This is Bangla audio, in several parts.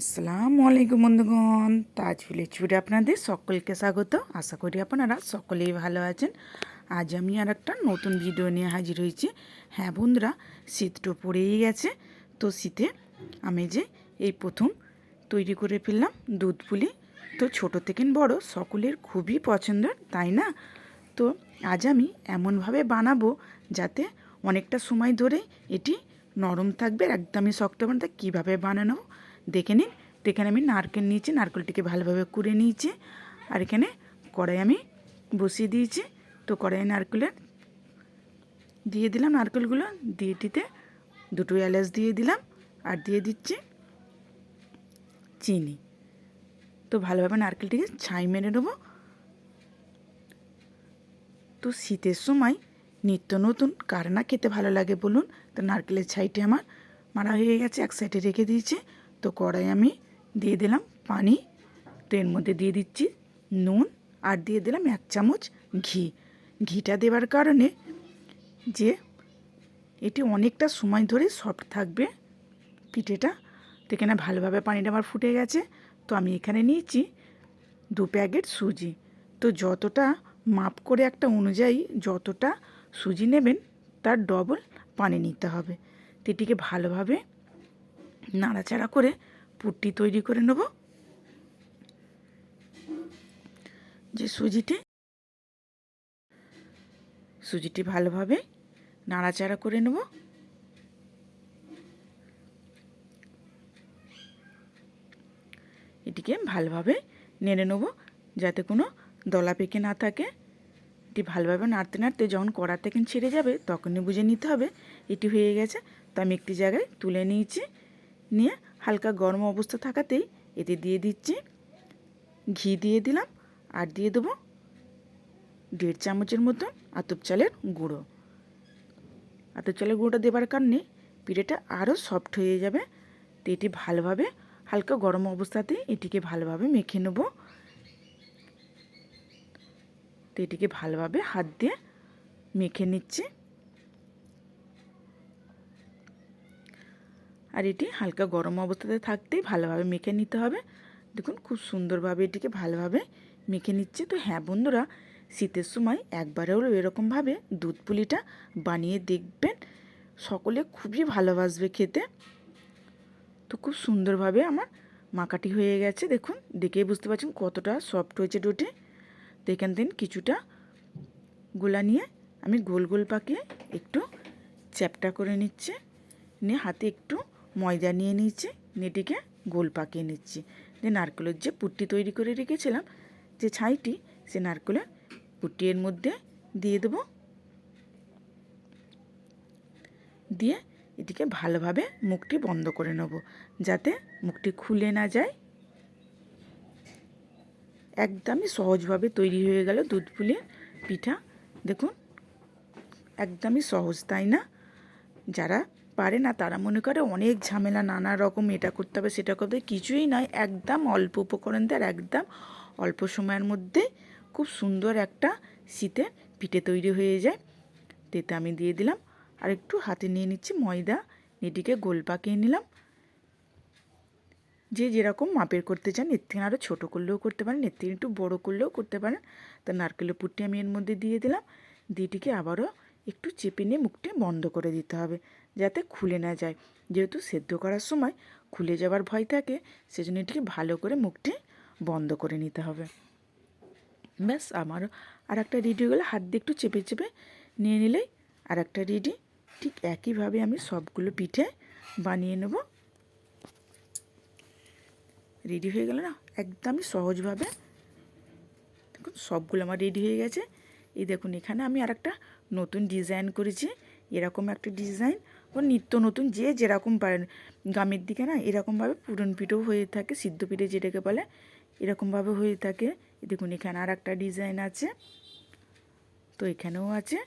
আসসালামু আলাইকুম বন্ধুগণ তাজ ভিলেজ ফুডে আপনাদের সকলকে স্বাগত। আশা করি আপনারা সকলেই ভালো আছেন। আজ আমি আর একটা নতুন ভিডিও নিয়ে হাজির হয়েছি। হ্যাঁ বন্ধুরা, শীত তো পড়েই গেছে। তো শীতে আমি যে এই প্রথম তৈরি করে ফেললাম দুধ পুলি। তো ছোট থেকে বড় সকলের খুবই পছন্দের, তাই না? তো আজ আমি এমনভাবে বানাবো যাতে অনেকটা সময় ধরে এটি নরম থাকবে একদমই শক্ত বানাতে কীভাবে বানানো? দেখে নিন। তো এখানে আমি নারকেল নিয়েছি, নারকেলটিকে ভালোভাবে কুড়ে নিয়েছি। আর এখানে কড়াই আমি বসিয়ে দিয়েছি। তো কড়াই নারকেলের দিয়ে দিলাম নারকেলগুলো। দিয়ে এটিতে দুটো এলাচ দিয়ে দিলাম আর দিয়ে দিচ্ছি চিনি। তো ভালোভাবে নারকেলটিকে ছাই মেরে নেব। তো শীতের সময় নিত্য নতুন কার না খেতে ভালো লাগে বলুন। তো নারকেলের ছাইটি আমার মারা হয়ে গেছে, এক সাইডে রেখে দিয়েছি। তো কড়াই আমি দিয়ে দিলাম পানি। তো এর মধ্যে দিয়ে দিচ্ছি নুন আর দিয়ে দিলাম এক চামচ ঘি। ঘিটা দেওয়ার কারণে যে এটি অনেকটা সময় ধরে সফট থাকবে পিঠেটা তো এখানে ভালোভাবে পানিটা আমার ফুটে গেছে। তো আমি এখানে নিয়েছি দু প্যাকেট সুজি। তো যতটা মাপ করে একটা অনুযায়ী যতটা সুজি নেবেন তার ডবল পানি নিতে হবে। তো এটিকে ভালোভাবে নাড়াচাড়া করে পুটটি তৈরি করে নেব। যে সুজিটি সুজিটি ভালোভাবে নাড়াচাড়া করে নেব। এটিকে ভালোভাবে নেড়ে নেব যাতে কোনো দলা পেকে না থাকে। এটি ভালোভাবে নাড়তে নাড়তে যখন কড়া থেকে ছেড়ে যাবে তখনই বুঝে নিতে হবে, এটি হয়ে গেছে। তো আমি একটি জায়গায় তুলে নিয়েছি। নিয়ে হালকা গরম অবস্থা থাকাতেই এতে দিয়ে দিচ্ছি। ঘি দিয়ে দিলাম আর দিয়ে দেবো দেড় চামচের মতন আতপ চালের গুঁড়ো। আতপ চালের গুঁড়োটা দেবার কারণে পিঠেটা আরও সফট হয়ে যাবে। তো এটি ভালোভাবে হালকা গরম অবস্থাতেই এটিকে ভালোভাবে মেখে নেব। তো এটিকে ভালোভাবে হাত দিয়ে মেখে নিচ্ছি। আর এটি হালকা গরম অবস্থাতে থাকতেই ভালোভাবে মেখে নিতে হবে। দেখুন, খুব সুন্দরভাবে এটিকে ভালোভাবে মেখে নিচ্ছে। তো হ্যাঁ বন্ধুরা, শীতের সময় একবারে হলেও এরকমভাবে দুধ পুলিটা বানিয়ে দেখবেন। সকলে খুবই ভালোবাসবে খেতে। তো খুব সুন্দরভাবে আমার মাকাটি হয়ে গেছে। দেখুন, দেখেই বুঝতে পারছেন কতটা সফট হয়েছে ডোটে তো এখান কিছুটা গোলা নিয়ে আমি গোল গোল পাকিয়ে একটু চ্যাপটা করে নিচ্ছে। নিয়ে হাতে একটু ময়দা নিয়ে নিচ্ছি নেটিকে গোল পাকিয়ে নিচ্ছি। যে নারকেলের যে পুট্টি তৈরি করে রেখেছিলাম, যে ছাইটি, সে নারকেলের পুট্টি এর মধ্যে দিয়ে দেবো। দিয়ে এটিকে ভালোভাবে মুখটি বন্ধ করে নেব, যাতে মুখটি খুলে না যায়। একদমই সহজভাবে তৈরি হয়ে গেল দুধ ফুলিয়ে পিঠা। দেখুন, একদমই সহজ, তাই না? যারা পারে না, তারা মনে করে অনেক ঝামেলা, নানা রকম এটা করতে হবে, সেটা করতে কিছুই নয়, একদম অল্প উপকরণ দিয়ে একদম অল্প সময়ের মধ্যে খুব সুন্দর একটা শীতে পিঠে তৈরি হয়ে যায়। তেতে আমি দিয়ে দিলাম, আর একটু হাতে নিয়ে নিচ্ছি ময়দা এটিকে গোল পাকিয়ে নিলাম। যে যেরকম মাপের করতে চান, এর থেকে আরও ছোটো করলেও করতে পারেন, এর থেকে একটু বড়ো করলেও করতে পারেন। তা নারকেলের পুটটি আমি এর মধ্যে দিয়ে দিলাম দিয়েটিকে আবারও একটু চেপে নিয়ে মুখটি বন্ধ করে দিতে হবে। যাতে খুলে না যায়। যেহেতু সেদ্ধ করার সময় খুলে যাওয়ার ভয় থাকে, সেজন্য এটিকে ভালো করে মুখটি বন্ধ করে নিতে হবে। ব্যাস, আমারও আর একটা রেডি হয়ে গেলে। হাত দিয়ে একটু চেপে চেপে নিয়ে নিলেই আর একটা রেডি ঠিক একইভাবে আমি সবগুলো পিঠে বানিয়ে নেব। রেডি হয়ে গেল না? একদমই সহজভাবে। দেখুন, সবগুলো আমার রেডি হয়ে গেছে। এই দেখুন, এখানে আমি আর একটা নতুন ডিজাইন করেছি। এরকম একটা ডিজাইন নিত্য নতুন যে যেরকম পারেন। গ্রামের দিকে না এরকমভাবে পুরন পিঠেও হয়ে থাকে, সিদ্ধ পিঠে যেটাকে বলে, এরকমভাবে হয়ে থাকে। দেখুন, এখানে আর একটা ডিজাইন আছে, তো এখানেও আছে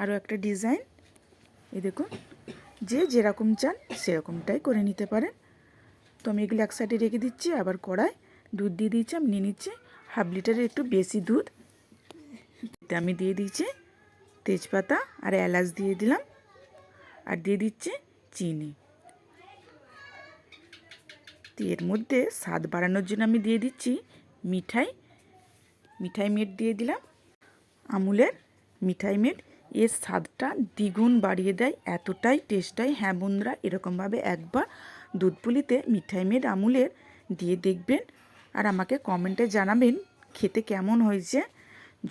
আরও একটা ডিজাইন। এই দেখুন, যে যেরকম চান সেরকমটাই করে নিতে পারেন। তো আমি এগুলো এক সাইডে রেখে দিচ্ছি, আবার কড়াই দুধ দিয়ে দিচ্ছি আমি নিয়ে নিচ্ছি হাফ লিটারের একটু বেশি দুধ। আমি দিয়ে দিচ্ছি তেজপাতা আর এলাচ দিয়ে দিলাম। আর দিয়ে দিচ্ছি চিনি। এর মধ্যে স্বাদ বাড়ানোর জন্য আমি দিয়ে দিচ্ছি মিঠাই। মিঠাই মেট দিয়ে দিলাম। আমুলের মিঠাই মেট এর স্বাদটা দ্বিগুণ বাড়িয়ে দেয়, এতটাই টেস্টটাই হ্যাঁ। বন্ধুরা, এরকমভাবে একবার দুধ পুলিতে মিঠাই মেট আমুলের দিয়ে দেখবেন আর আমাকে কমেন্টে জানাবেন খেতে কেমন হয়েছে।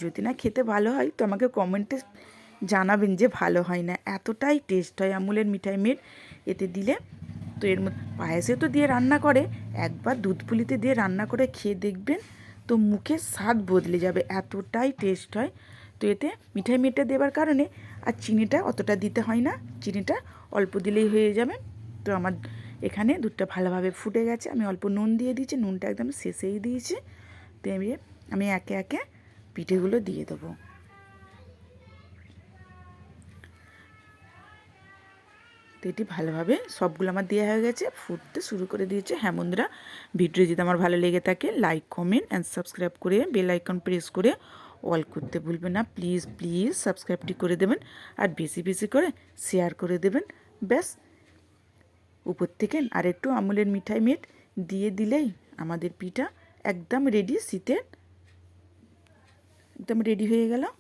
যদি না খেতে ভালো হয় তো আমাকে কমেন্টে জানাবেন যে ভালো হয় না। এতটাই টেস্ট হয় আমুলের মিঠাই মেট এতে দিলে তো এর মধ্যে পায়েসে তো দিয়ে রান্না করে, একবার দুধ পুলিতে দিয়ে রান্না করে খেয়ে দেখবেন তো মুখের স্বাদ বদলে যাবে, এতটাই টেস্ট হয়। তো এতে মিঠাই মেটটা দেওয়ার কারণে আর চিনিটা অতটা দিতে হয় না, চিনিটা অল্প দিলেই হয়ে যাবে। তো আমার এখানে দুধটা ভালোভাবে ফুটে গেছে, আমি অল্প নুন দিয়ে দিয়েছি, নুনটা একদম শেষেই দিয়েছি। তো আমি একে একে পিঠেগুলো দিয়ে দেবো। তো এটি ভালোভাবে সবগুলো আমার দেওয়া হয়ে গেছে। ফুটতে শুরু করে দিয়েছে। হ্যাঁ বন্ধুরা ভিডিও যদি আমার ভালো লেগে থাকে লাইক কমেন্ট অ্যান্ড সাবস্ক্রাইব করে বেল আইকন প্রেস করে অল করতে ভুলবেন না। প্লিজ প্লিজ সাবস্ক্রাইবটি করে দেবেন আর বেশি বেশি করে শেয়ার করে দেবেন। ব্যাস, উপর থেকে আর একটু আমুলের মিঠাই মেট দিয়ে দিলেই আমাদের পিঠা একদম রেডি শীতের একদম রেডি হয়ে গেল।